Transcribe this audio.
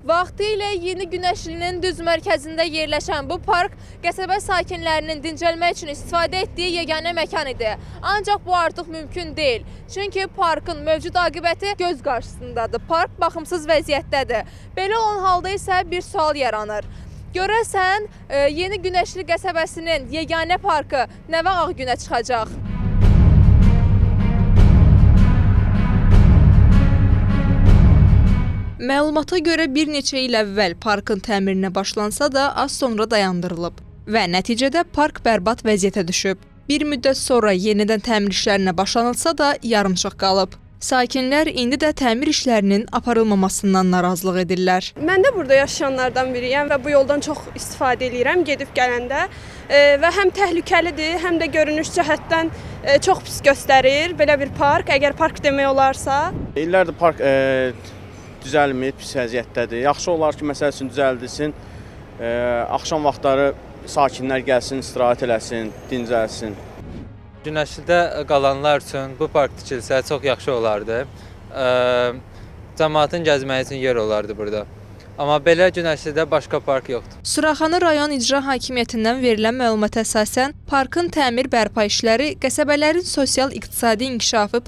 Vaxtilə Yeni Günəşlinin düz mərkəzində yerləşən bu park qəsəbə sakinlərinin dincəlmək üçün istifadə etdiyi yeganə məkan idi. Ancaq bu artıq mümkün deyil. Çünki parkın mövcud aqibəti göz qarşısındadır. Park baxımsız vəziyyətdədir. Belə olan halda isə bir sual yaranır. Görəsən, e, Yeni Günəşli qəsəbəsinin yeganə parkı nə vaxt ağ günə çıxacaq? Məlumata görə bir neçə il əvvəl parkın təmirinə başlansa da az sonra dayandırılıb və nəticədə park bərbad vəziyyətə düşüb. Bir müddət sonra yenidən təmir işlərinə başlanılsa da yarımçıq qalıb. Sakinlər indi də təmir işlərinin aparılmamasından narazılıq edirlər. Mən də burada yaşayanlardan biriyəm və bu yoldan çox istifadə edirəm gedib gələndə E, və həm təhlükəlidir, həm də görünüş cəhətdən e, çox pis göstərir belə bir park. Əgər park demək olarsa, İllərdir park e, düzəlmir, pis vəziyyətdədir. Yaxşı olar ki, məsəl üçün düzəldilsin. E, axşam vaxtları sakinlər gəlsin, istirahət eləsin, dincəlsin. Günəşlidə qalanlar üçün bu park tikilsə çox yaxşı olardı. Ə, Cəmaətin gəzməyi üçün yer olardı burada. Amma belə Günəşlidə başqa park yoxdur. Suraxanı rayon icra hakimiyyətindən verilən məlumata əsasən parkın təmir bərpa işləri qəsəbələrin sosial-iqtisadi inkişafı